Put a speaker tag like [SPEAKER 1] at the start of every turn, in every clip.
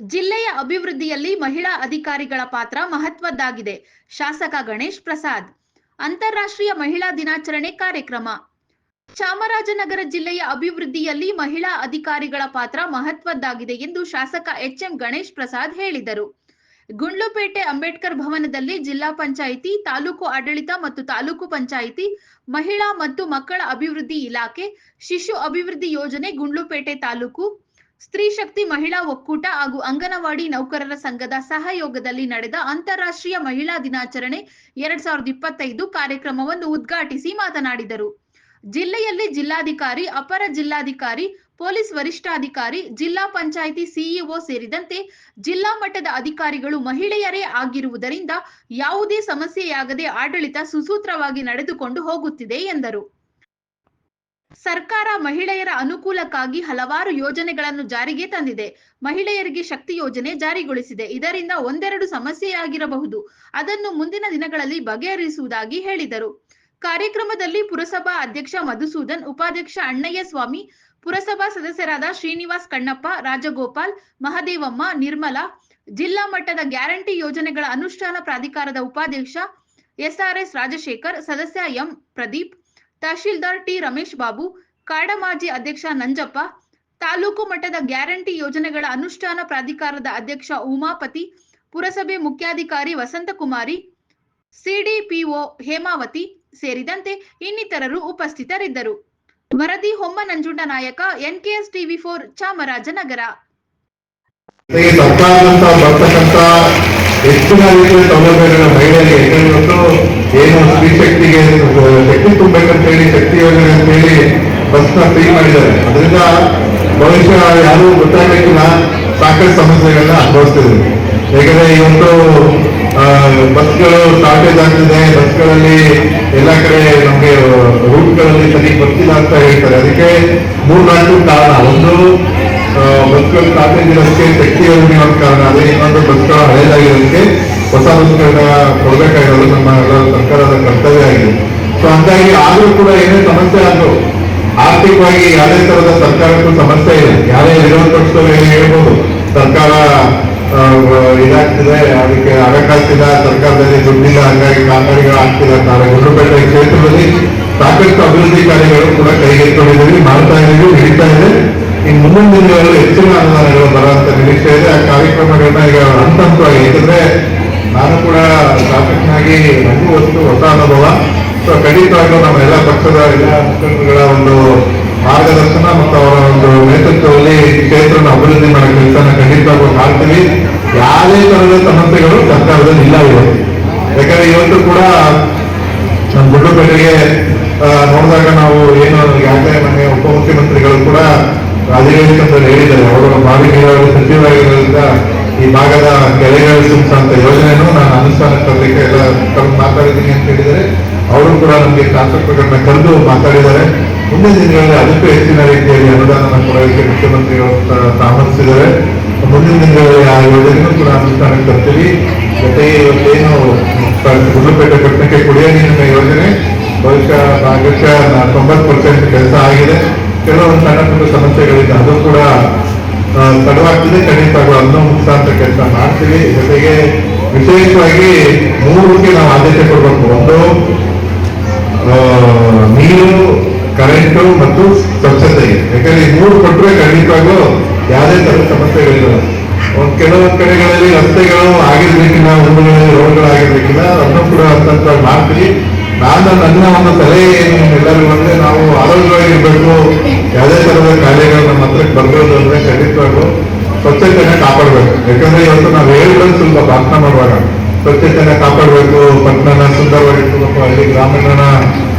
[SPEAKER 1] ಜಿಲ್ಲೆಯ ಅಭಿವೃದ್ಧಿಯಲ್ಲಿ ಮಹಿಳಾ ಅಧಿಕಾರಿಗಳ ಪಾತ್ರ ಮಹತ್ವದ್ದಾಗಿದೆ. ಶಾಸಕ ಗಣೇಶ್ ಪ್ರಸಾದ್, ಅಂತಾರಾಷ್ಟ್ರೀಯ ಮಹಿಳಾ ದಿನಾಚರಣೆ ಕಾರ್ಯಕ್ರಮ. ಚಾಮರಾಜನಗರ ಜಿಲ್ಲೆಯ ಅಭಿವೃದ್ಧಿಯಲ್ಲಿ ಮಹಿಳಾ ಅಧಿಕಾರಿಗಳ ಪಾತ್ರ ಮಹತ್ವದ್ದಾಗಿದೆ ಎಂದು ಶಾಸಕ ಎಚ್ಎಂ ಗಣೇಶ್ ಪ್ರಸಾದ್ ಹೇಳಿದರು. ಗುಂಡ್ಲುಪೇಟೆ ಅಂಬೇಡ್ಕರ್ ಭವನದಲ್ಲಿ ಜಿಲ್ಲಾ ಪಂಚಾಯಿತಿ, ತಾಲೂಕು ಆಡಳಿತ ಮತ್ತು ತಾಲೂಕು ಪಂಚಾಯಿತಿ, ಮಹಿಳಾ ಮತ್ತು ಮಕ್ಕಳ ಅಭಿವೃದ್ಧಿ ಇಲಾಖೆ, ಶಿಶು ಅಭಿವೃದ್ಧಿ ಯೋಜನೆ ಗುಂಡ್ಲುಪೇಟೆ ತಾಲೂಕು ಸ್ತ್ರೀ ಶಕ್ತಿ ಮಹಿಳಾ ಒಕ್ಕೂಟ ಹಾಗೂ ಅಂಗನವಾಡಿ ನೌಕರರ ಸಂಘದ ಸಹಯೋಗದಲ್ಲಿ ನಡೆದ ಅಂತಾರಾಷ್ಟ್ರೀಯ ಮಹಿಳಾ ದಿನಾಚರಣೆ ಎರಡ್ ಸಾವಿರದ ಇಪ್ಪತ್ತೈದು ಕಾರ್ಯಕ್ರಮವನ್ನು ಉದ್ಘಾಟಿಸಿ ಮಾತನಾಡಿದರು. ಜಿಲ್ಲೆಯಲ್ಲಿ ಜಿಲ್ಲಾಧಿಕಾರಿ, ಅಪರ ಜಿಲ್ಲಾಧಿಕಾರಿ, ಪೊಲೀಸ್ ವರಿಷ್ಠಾಧಿಕಾರಿ, ಜಿಲ್ಲಾ ಪಂಚಾಯಿತಿ ಸಿಇಒ ಸೇರಿದಂತೆ ಜಿಲ್ಲಾ ಮಟ್ಟದ ಅಧಿಕಾರಿಗಳು ಮಹಿಳೆಯರೇ ಆಗಿರುವುದರಿಂದ ಯಾವುದೇ ಸಮಸ್ಯೆಯಾಗದೆ ಆಡಳಿತ ಸುಸೂತ್ರವಾಗಿ ನಡೆದುಕೊಂಡು ಹೋಗುತ್ತಿದೆ ಎಂದರು. ಸರ್ಕಾರ ಮಹಿಳೆಯರ ಅನುಕೂಲಕ್ಕಾಗಿ ಹಲವಾರು ಯೋಜನೆಗಳನ್ನು ಜಾರಿಗೆ ತಂದಿದೆ. ಮಹಿಳೆಯರಿಗೆ ಶಕ್ತಿ ಯೋಜನೆ ಜಾರಿಗೊಳಿಸಿದೆ. ಇದರಿಂದ ಒಂದೆರಡು ಸಮಸ್ಯೆಯಾಗಿರಬಹುದು. ಅದನ್ನು ಮುಂದಿನ ದಿನಗಳಲ್ಲಿ ಬಗೆಹರಿಸುವುದಾಗಿ ಹೇಳಿದರು. ಕಾರ್ಯಕ್ರಮದಲ್ಲಿ ಪುರಸಭಾ ಅಧ್ಯಕ್ಷ ಮಧುಸೂದನ್, ಉಪಾಧ್ಯಕ್ಷ ಅಣ್ಣಯ್ಯ ಸ್ವಾಮಿ ಪುರಸಭಾ ಸದಸ್ಯರಾದ ಶ್ರೀನಿವಾಸ್ ಕಣ್ಣಪ್ಪ, ರಾಜಗೋಪಾಲ್, ಮಹದೇವಮ್ಮ, ನಿರ್ಮಲಾ, ಜಿಲ್ಲಾ ಮಟ್ಟದ ಗ್ಯಾರಂಟಿ ಯೋಜನೆಗಳ ಅನುಷ್ಠಾನ ಪ್ರಾಧಿಕಾರದ ಉಪಾಧ್ಯಕ್ಷ ಎಸ್ಆರ್ಎಸ್ ರಾಜಶೇಖರ್, ಸದಸ್ಯ ಎಂ ಪ್ರದೀಪ್ ತಹಶೀಲ್ದಾರ್ ಟಿ ರಮೇಶ್ ಬಾಬು, ಕಾಡ ಮಾಜಿ ಅಧ್ಯಕ್ಷ ನಂಜಪ್ಪ, ತಾಲೂಕು ಮಟ್ಟದ ಗ್ಯಾರಂಟಿ ಯೋಜನೆಗಳ ಅನುಷ್ಠಾನ ಪ್ರಾಧಿಕಾರದ ಅಧ್ಯಕ್ಷ ಉಮಾಪತಿ, ಪುರಸಭೆ ಮುಖ್ಯಾಧಿಕಾರಿ ವಸಂತಕುಮಾರಿ, ಸಿಡಿಪಿಒ ಹೇಮಾವತಿ ಸೇರಿದಂತೆ ಇನ್ನಿತರರು ಉಪಸ್ಥಿತರಿದ್ದರು. ವರದಿ ಹೊಮ್ಮ ನಂಜುಂಡ ನಾಯಕ, ಎನ್ಕೆಎಸ್ ಟಿವಿ ಫೋರ್, ಚಾಮರಾಜನಗರ.
[SPEAKER 2] ಹೆಚ್ಚಿನ ಸೌಲಭ್ಯಗಳ ಮಹಿಳೆಯರಿಗೆ ಏನು ಶಕ್ತಿ ತುಂಬಬೇಕಂತ ಹೇಳಿ, ಶಕ್ತಿ ಯೋಜನೆ ಅಂತ ಹೇಳಿ ಬಸ್ನ ಫ್ರೀ ಮಾಡಿದ್ದಾರೆ. ಅದರಿಂದ ಭವಿಷ್ಯ ಯಾರು ಗೊತ್ತಾಗಲಿಕ್ಕಿಲ್ಲ. ಸಾಕಷ್ಟು ಸಮಸ್ಯೆಗಳನ್ನ ಅನುಭವಿಸ್ತಿದ್ರು ಇವತ್ತು ಒಂದು ಬಸ್ಗಳು ಶಾರ್ಟೇಜ್ ಆಗ್ತಿದೆ. ಬಸ್ಗಳಲ್ಲಿ ಎಲ್ಲ ಕಡೆ ನಮಗೆ ರೂಟ್ಗಳಲ್ಲಿ ಸರಿ ಬರ್ತಿಲ್ಲ ಅಂತ ಹೇಳ್ತಾರೆ. ಅದಕ್ಕೆ ಮೂರ್ನಾಲ್ಕು ಕಾರಣ. ಒಂದು ಬಸ್ಗಳು ಶಾರ್ಟೇಜ್ ಇರೋದಕ್ಕೆ ಶಕ್ತಿ ಯೋಜನೆ ಒಂದು ಕಾರಣ. ಅದೇ ಇನ್ನೊಂದು ಬಸ್ಗಳು ಹಳೇದಾಗಿರೋದಕ್ಕೆ ಹೊಸ ಬಸ್ಗಳನ್ನ ಕೊಡಬೇಕಾಗಿರೋದು ನಮ್ಮ ಸರ್ಕಾರದ ಕರ್ತವ್ಯ. ಸೊ ಹಂಗಾಗಿ ಆದ್ರೂ ಕೂಡ ಏನೇ ಸಮಸ್ಯೆ ಆದ್ರೂ ಆರ್ಥಿಕವಾಗಿ ಯಾವುದೇ ತರದ ಸರ್ಕಾರಕ್ಕೂ ಸಮಸ್ಯೆ ಇದೆ. ಯಾರೇ ವಿರೋಧ ಪಕ್ಷದವರು ಏನು ಹೇಳ್ಬೋದು, ಸರ್ಕಾರ ಇದಾಗ್ತಿದೆ, ಅದಕ್ಕೆ ಹಣಕಾಸಿಲ್ಲ, ಸರ್ಕಾರದಲ್ಲಿ ದುಡ್ಡಿಲ್ಲ, ಹಂಗಾಗಿ ಕಾಮಗಾರಿಗಳು ಆಗ್ತಿಲ್ಲ. ಅಂತ ಗುಂಡುಪೇಟೆ ಕ್ಷೇತ್ರದಲ್ಲಿ ಸಾಕಷ್ಟು ಅಭಿವೃದ್ಧಿ ಕಾರ್ಯಗಳು ಕೂಡ ಕೈಗೆತ್ತಿಕೊಂಡಿದ್ದೀವಿ. ಮಾಡ್ತಾ ಇದ್ದೀವಿ ಹಿಡಿತಾ ಇದೆ. ಇನ್ನು ಮುಂದಿನ ದಿನಗಳಲ್ಲಿ ಹೆಚ್ಚಿನ ಅನುದಾನಗಳು ಬರುವಂತ ನಿರೀಕ್ಷೆ ಇದೆ. ಆ ಕಾರ್ಯಕ್ರಮಗಳನ್ನ ಈಗ ಹಂತ ಹಂತವಾಗಿ ಯಾಕಂದ್ರೆ ನಾನು ಕೂಡ ಶಾಸಕನಾಗಿ ನನಗೂ ಅಷ್ಟು ಹೊಸ ಅನುಭವ. ಸೊ ನಮ್ಮ ಎಲ್ಲ ಪಕ್ಷದ ಎಲ್ಲ ಮುಖಂಡರುಗಳ ಒಂದು ಮಾರ್ಗದರ್ಶನ ಮತ್ತು ಅವರ ಒಂದು ನೇತೃತ್ವದಲ್ಲಿ ಕ್ಷೇತ್ರನ ಅಭಿವೃದ್ಧಿ ಮಾಡೋ ಕೆಲಸನ ಖಂಡಿತವಾಗೂ ಮಾಡ್ತೀವಿ. ಯಾವುದೇ ತರಹದ ಸಮಸ್ಯೆಗಳು ಸರ್ಕಾರದಲ್ಲಿ ಇಲ್ಲ ಇವತ್ತು ಯಾಕಂದ್ರೆ ಇವತ್ತು ಕೂಡ ನಮ್ಮ ಗುಡ್ಡುಪೇಟೆಗೆ ನೋಡಿದಾಗ ನಾವು ಏನು ಈಗಾಗಲೇ ನಮಗೆ ಉಪಮುಖ್ಯಮಂತ್ರಿಗಳು ಕೂಡ ಅಧಿವೇಶನದಲ್ಲಿ ಹೇಳಿದ್ದಾರೆ. ಅವರು ಬಾವಿ ನೀರಾವರಿ ಸಚಿವರಾಗಿರೋದ್ರಿಂದ ಈ ಭಾಗದ ಕೆರೆಗಳು ಅಂತ ಯೋಜನೆಯನ್ನು ನಾನು ಅನುಷ್ಠಾನಕ್ಕೆ ತರಲಿಕ್ಕೆ ಎಲ್ಲ ಮಾತಾಡಿದ್ದೀನಿ ಅಂತ ಹೇಳಿದರೆ ಅವರು ಕೂಡ ನಮಗೆ ಶಾಸಕರನ್ನ ಕರೆದು ಮಾತಾಡಿದ್ದಾರೆ. ಮುಂದಿನ ದಿನಗಳಲ್ಲಿ ಅದಕ್ಕೂ ಹೆಚ್ಚಿನ ರೀತಿಯಲ್ಲಿ ಅನುದಾನ ಕೊಡೋದಕ್ಕೆ ಮುಖ್ಯಮಂತ್ರಿಗಳು ತಾಮಸಿದ್ದಾರೆ ಮುಂದಿನ ದಿನಗಳಲ್ಲಿ ಆ ಯೋಜನೆಯೂ ಕೂಡ ಅನುಷ್ಠಾನಕ್ಕೆ ತರ್ತೀವಿ. ಜೊತೆಗೆ ಇವತ್ತೇನು ಗುಡ್ಲಪೇಟೆ ಪಟ್ಟಣಕ್ಕೆ ಕುಡಿಯೋ ನೀರಿನ ಯೋಜನೆ ಬಹುಶಃ ಭಾಗಶಃ ತೊಂಬತ್ತು ಪರ್ಸೆಂಟ್ ಕೆಲಸ ಆಗಿದೆ. ಕೆಲವೊಂದು ಸಣ್ಣ ಪುಟ್ಟ ಸಮಸ್ಯೆಗಳಿದೆ ಅದು ಕೂಡ ತಡವಾಗ್ತದೆ. ಖಂಡಿತವಾಗ್ಲೂ ಅದನ್ನು ಮುಕ್ತಾಂತ ಕೆಲಸ ಮಾಡ್ತೀವಿ. ಜೊತೆಗೆ ವಿಶೇಷವಾಗಿ ಮೂರಕ್ಕೆ ನಾವು ಆದ್ಯತೆ ಕೊಡಬೇಕು. ಒಂದು ಈ ಮೂರು ಕೊಟ್ಟರೆ ಖಂಡಿತವಾಗ್ಲೂ ಯಾವುದೇ ತರದ ಸಮಸ್ಯೆಗಳಿಲ್ಲ. ಒಂದ್ ಕೆಲವೊಂದು ಕಡೆಗಳಲ್ಲಿ ರಸ್ತೆಗಳು ಆಗಿರ್ಬೇಕಿಲ್ಲ ಒಂದುಗಳಲ್ಲಿ ರೋಡ್ಗಳಾಗಿರ್ಬೇಕಿಲ್ಲ ಅದನ್ನು ಕೂಡ ಅಂತ ಮಾಡ್ತೀವಿ ನಾನು ನನ್ನ ಒಂದು ಸಲಹೆ ಏನು ಎಲ್ಲರಿಗೂ ಅಂದರೆ ನಾವು ಆರೋಗ್ಯವಾಗಿರ್ಬೇಕು. ಯಾವುದೇ ತರದ ಕಾಯಿಲೆಗಳು ನಮ್ಮ ಹತ್ರಕ್ಕೆ ಬರ್ಬೋದು ಅಂದ್ರೆ ಖಂಡಿತವಾಗ್ಲೂ ಸ್ವಚ್ಛತೆಯನ್ನು ಕಾಪಾಡಬೇಕು. ಯಾಕಂದ್ರೆ ಇವತ್ತು ನಾವು ಹೇಳಿದ್ರೆ ಸ್ವಲ್ಪ ಭಾಷಣ ಮಾಡುವಾಗ ಸ್ವಚ್ಛತೆಯನ್ನು ಕಾಪಾಡಬೇಕು, ಪಟ್ಟಣನ ಸುಂದರವಾಗಿಟ್ಕೋಬೇಕು ಹಳ್ಳಿ ಗ್ರಾಮೀಣ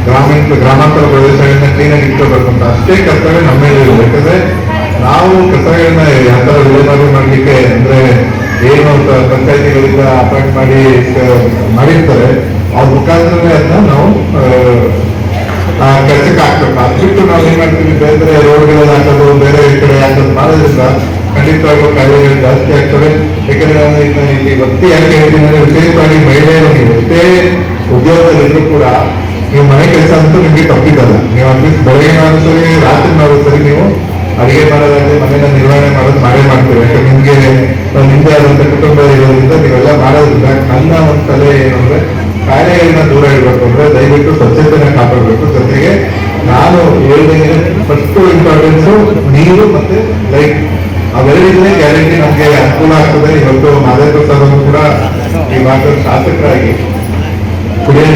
[SPEAKER 2] ಗ್ರಾಮೀಣ ಗ್ರಾಮಾಂತರ ಪ್ರದೇಶಗಳನ್ನ ಕ್ಲೀನಾಗಿ ಇಟ್ಕೋಬೇಕು ಅಂತ ಅಷ್ಟೇ ಕರ್ತವ್ಯ ನಮ್ಮ ಮೇಲೆ ಇರೋದು ಯಾಕಂದ್ರೆ ನಾವು ಕಸಗಳನ್ನ ಯಾವ ತರ ವಿಲೇವಾರಿ ಮಾಡಲಿಕ್ಕೆ ಅಂದ್ರೆ ಏನು ಪಂಚಾಯತಿಗಳಿಂದ ಅಪಾಯಿಂಟ್ ಮಾಡಿ ಮಾಡಿರ್ತಾರೆ. ಅವ್ರ ಮುಖಾಂತರನೇ ಅದನ್ನ ನಾವು ಕೆಲಸಕ್ಕೆ ಹಾಕ್ಬೇಕು. ಅದು ಬಿಟ್ಟು ನಾವು ಏನ್ ಮಾಡ್ತೀವಿ? ಬೇರೆ ರೋಡ್ಗಳಲ್ಲಿ ಹಾಕೋದು, ಬೇರೆ ಕಡೆ ಹಾಕೋದು ಮಾಡೋದ್ರಿಂದ ಖಂಡಿತವಾಗ್ಲೂ ಕಾರ್ಯಗಳು ಜಾಸ್ತಿ ಆಗ್ತವೆ. ಯಾಕಂದ್ರೆ ನಾನು ಇನ್ನು ಇಲ್ಲಿ ಭಕ್ತಿ ಯಾಕೆ ಹೇಳ್ತೀನಿ ವಿಶೇಷವಾಗಿ ಮಹಿಳೆಯರು ಎಷ್ಟೇ ಉದ್ಯೋಗದಲ್ಲಿದ್ರು ಕೂಡ ನೀವು ಮನೆ ಕೆಲಸ ಅಂತೂ ನಿಮಗೆ ತಪ್ಪಿದ್ದಲ್ಲ ನೀವು ಅಟ್ಲೀಸ್ಟ್ ಬೆಳಗ್ಗೆ ಸರಿ ರಾತ್ರಿ ಮಾಡೋದು ಸರಿ ನೀವು ಅಡಿಗೆ ಮಾಡೋದಾದ್ರೆ ಮನೆಯ ನಿರ್ವಹಣೆ ಮಾಡೋದು ಮಾಡೇ ಮಾಡ್ತೀವಿ. ಯಾಕಂದ್ರೆ ನಿಮ್ಗೆ ನಿಮ್ದೇ ಆದಂತ ಕುಟುಂಬ ಇರೋದ್ರಿಂದ ನೀವೆಲ್ಲ ಮಾಡೋದ್ರಿಂದ ನನ್ನ ಒಂದು ಕಲೆ ಏನು ಅಂದ್ರೆ ಕಾಯಿಲೆಗಳನ್ನ ದೂರ ಇಡಬೇಕು ಅಂದ್ರೆ ದಯವಿಟ್ಟು ಸ್ವಚ್ಛತೆನ ಕಾಪಾಡಬೇಕು. ಜೊತೆಗೆ ನಾನು ಹೇಳಿದಂಗೆ ಫಸ್ಟ್ ಇಂಪಾರ್ಟೆನ್ಸ್ ನೀರು ಮತ್ತೆ ಲೈಟ್ ಅವೆರಡಿದ್ರೆ ಗ್ಯಾರಂಟಿ ನಮ್ಗೆ ಅನುಕೂಲ ಆಗ್ತದೆ. ಇವತ್ತು ಮಾದೇಶ್ವರ ಸರ್ ಕೂಡ ಈ ಮಾತು ಶಾಸಕರಾಗಿ ಕುಡಿಯೋ